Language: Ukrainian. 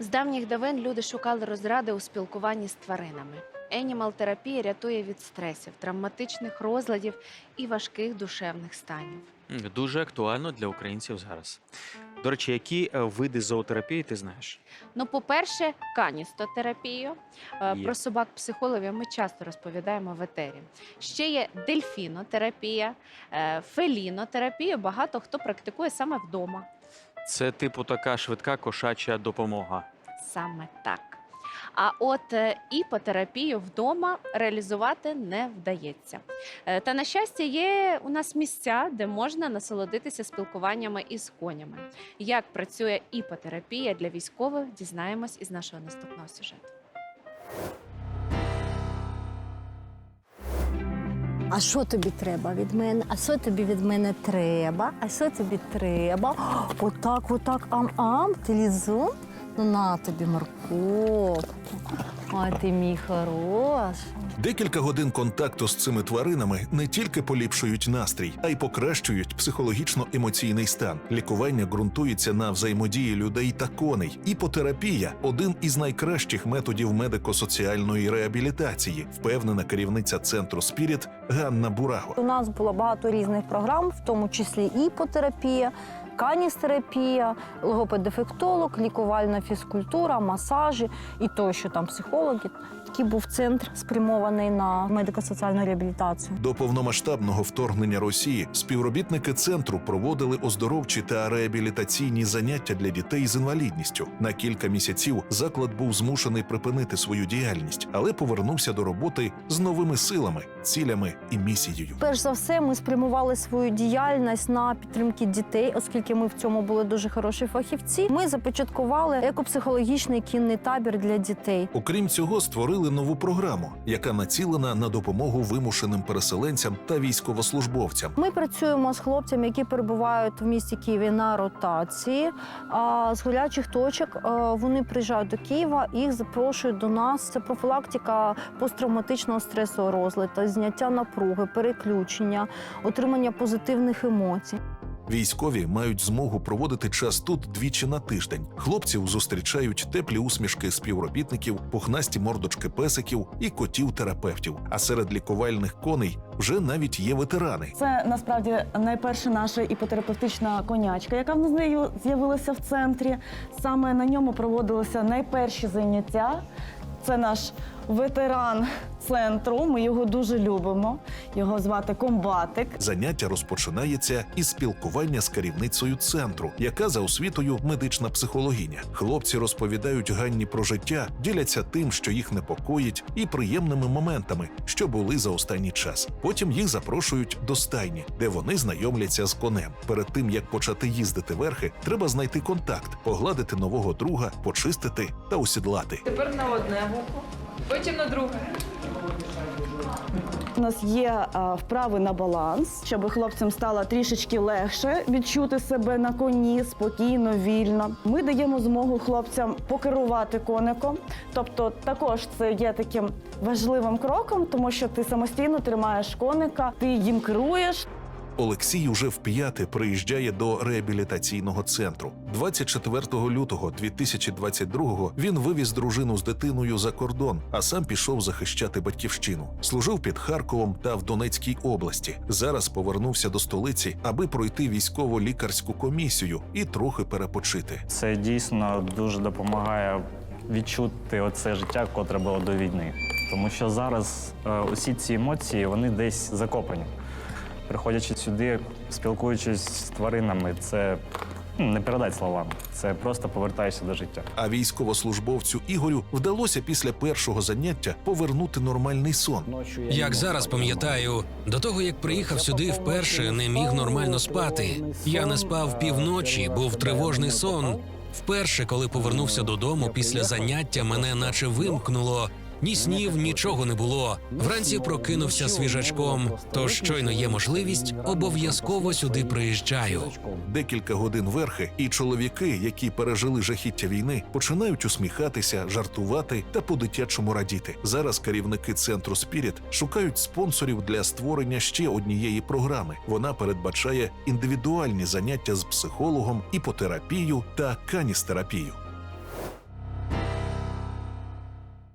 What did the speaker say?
З давніх давен люди шукали розради у спілкуванні з тваринами. Енімал-терапія рятує від стресів, травматичних розладів і важких душевних станів. Дуже актуально для українців зараз. До речі, які е, види зоотерапії ти знаєш? Ну, по-перше, каністотерапію. Е, Є. Про собак-психологів ми часто розповідаємо в етері. Ще є дельфінотерапія, е, фелінотерапія. Багато хто практикує саме вдома. Це типу така швидка кошача допомога. Саме так. А от е, іпотерапію вдома реалізувати не вдається. Е, Та на щастя, є у нас місця, де можна насолодитися спілкуваннями із конями. Як працює іпотерапія для військових, дізнаємось із нашого наступного сюжету. А що тобі треба від мене? А що тобі від мене треба? А що тобі треба? Отак, отак, ам-ам, ти лізун? Ну на тобі морковку. Ой, ти мій хороший. Декілька годин контакту з цими тваринами не тільки поліпшують настрій, а й покращують психологічно-емоційний стан. Лікування ґрунтується на взаємодії людей та коней. Іпотерапія один із найкращих методів медико-соціальної реабілітації, впевнена керівниця центру Спіріт Ганна Бураго. У нас було багато різних програм, в тому числі іпотерапія, каністерапія, логопед-дефектолог, лікувальна фізкультура, масажі і тощо там психологи. Такий був центр спрямований на медико-соціальну реабілітацію. До повномасштабного вторгнення Росії співробітники центру проводили оздоровчі та реабілітаційні заняття для дітей з інвалідністю. На кілька місяців заклад був змушений припинити свою діяльність, але повернувся до роботи з новими силами, цілями і місією. Перш за все, ми спрямували свою діяльність на підтримки дітей, оскільки ми в цьому були дуже хороші фахівці. Ми започаткували екопсихологічний кінний табір для дітей. Окрім цього, створили нову програму, яка націлена на допомогу вимушеним переселенцям та військовослужбовцям. Ми працюємо з хлопцями, які перебувають в місті Києві на ротації. А з гарячих точок е, вони приїжджають до Києва, їх запрошують до нас. Це профілактика посттравматичного стресового розладу, зняття напруги, переключення, отримання позитивних емоцій. Військові мають змогу проводити час тут двічі на тиждень. Хлопців зустрічають теплі усмішки співробітників, пухнасті мордочки песиків і котів-терапевтів. А серед лікувальних коней вже навіть є ветерани. Це насправді найперша наша іпотерапевтична конячка, яка в нею з'явилася в центрі. Саме на ньому проводилися найперші заняття. Це наш ветеран центру. Ми його дуже любимо. Його звати Комбатик. Заняття розпочинається із спілкування з керівницею центру, яка за освітою медична психологиня. Хлопці розповідають Ганні про життя, діляться тим, що їх непокоїть, і приємними моментами, що були за останній час. Потім їх запрошують до стайні, де вони знайомляться з конем. Перед тим як почати їздити верхи, треба знайти контакт, погладити нового друга, почистити та осідлати. Тепер на одне вухо, потім на друге. У нас є а, вправи на баланс, щоб хлопцям стало трішечки легше відчути себе на коні спокійно, вільно. Ми даємо змогу хлопцям покерувати коником. Тобто, також це є таким важливим кроком, тому що ти самостійно тримаєш коника, ти їм керуєш. Олексій уже вп'яте приїжджає до реабілітаційного центру. 24 лютого 2022-го він вивіз дружину з дитиною за кордон, а сам пішов захищати батьківщину. Служив під Харковом та в Донецькій області. Зараз повернувся до столиці, аби пройти військово-лікарську комісію і трохи перепочити. Це дійсно дуже допомагає відчути оце життя, котре було до війни. Тому що зараз е, усі ці емоції вони десь закопані. Приходячи сюди, спілкуючись з тваринами, це ну, не передать словами. Це просто повертаєшся до життя. А військовослужбовцю Ігорю вдалося після першого заняття повернути нормальний сон. Як зараз пам'ятаю, до того як приїхав сюди вперше, не міг нормально спати. Я не спав півночі, був тривожний сон. Вперше, коли повернувся додому після заняття, мене наче вимкнуло. Ні снів, нічого не було. Вранці прокинувся свіжачком. Тож щойно є можливість, обов'язково сюди приїжджаю. Декілька годин верхи, і чоловіки, які пережили жахіття війни, починають усміхатися, жартувати та по-дитячому радіти. Зараз керівники центру Спіріт шукають спонсорів для створення ще однієї програми. Вона передбачає індивідуальні заняття з психологом, іпотерапію та каністерапію.